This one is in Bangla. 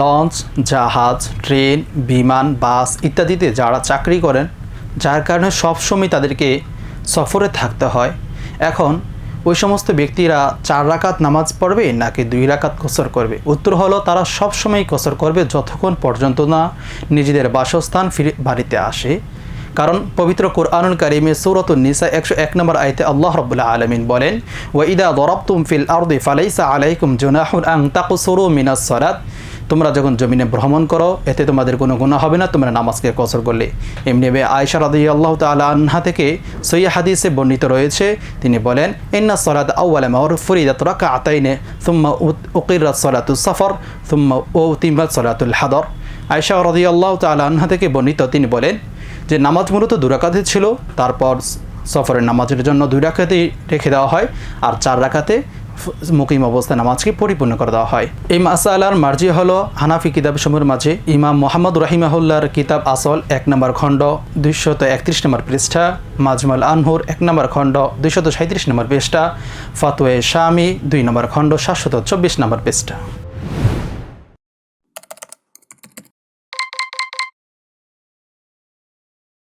লঞ্চ, জাহাজ, ট্রেন, বিমান, বাস ইত্যাদিতে যারা চাকরি করেন, যার কারণে সবসময় তাদেরকে সফরে থাকতে হয়। এখন ওই সমস্ত ব্যক্তিরা চার রাকাত নামাজ পড়বে নাকি দুই রাকাত কসর করবে? উত্তর হলো, তারা সবসময় কসর করবে যতক্ষণ পর্যন্ত না নিজেদের বাসস্থান ফিরে বাড়িতে আসে। কারণ পবিত্র কোরআনুল কারিমে সৌরত নিসা একশো এক নম্বর আয়তে আল্লাহ রবুল্লাহ আলমিন বলেন, ওয়া ইদা দরবতুম ফিল আরদি ফালাইসা আলাইকুম জুনাহুন আং তাকুসরু মিনাস সরাত তোমরা যখন জমিনে ভ্রমণ করো, এতে তোমাদের কোনো গুণা হবে না, তোমরা নামাজকে কসর করলে। এমনি আয়সা রাদি আল্লাহ তালা আনহা থেকে সৈয়া হাদিসে বর্ণিত রয়েছে, তিনি বলেন, ইন্না সলাত আউ্বাল মাওর ফরিদাত রাকা আতাইনে সুম্মা উকিরাত সলাতুল সফর, সুম্মা ও তিম্বাত সলাতুল হাদর। আয়সা রাদি আল্লাহ তালা আনহা থেকে বর্ণিত, তিনি বলেন, যে নামাজ মূলত দুরাকাতে ছিল, তারপর সফরের নামাজের জন্য দুই রাখাতেই রেখে দেওয়া হয়, আর চার রাখাতে মুকিম অবস্থায় নামাজকে পরিপূর্ণ করে দেওয়া হয়। এই মাসালার মার্জি হল হানাফি কিতাব সমূহের মাঝে ইমাম মোহাম্মদ রহিমাহুল্লার কিতাব আসল এক নম্বর খণ্ড, দুইশত একত্রিশ নম্বর পৃষ্ঠা, মাজমাল আনহুর এক নম্বর খণ্ড, দুইশত সাঁত্রিশ নম্বর পৃষ্ঠা, ফাতুয়ে শামি দুই নম্বর খণ্ড, সাতশত চব্বিশ নম্বর পৃষ্ঠা।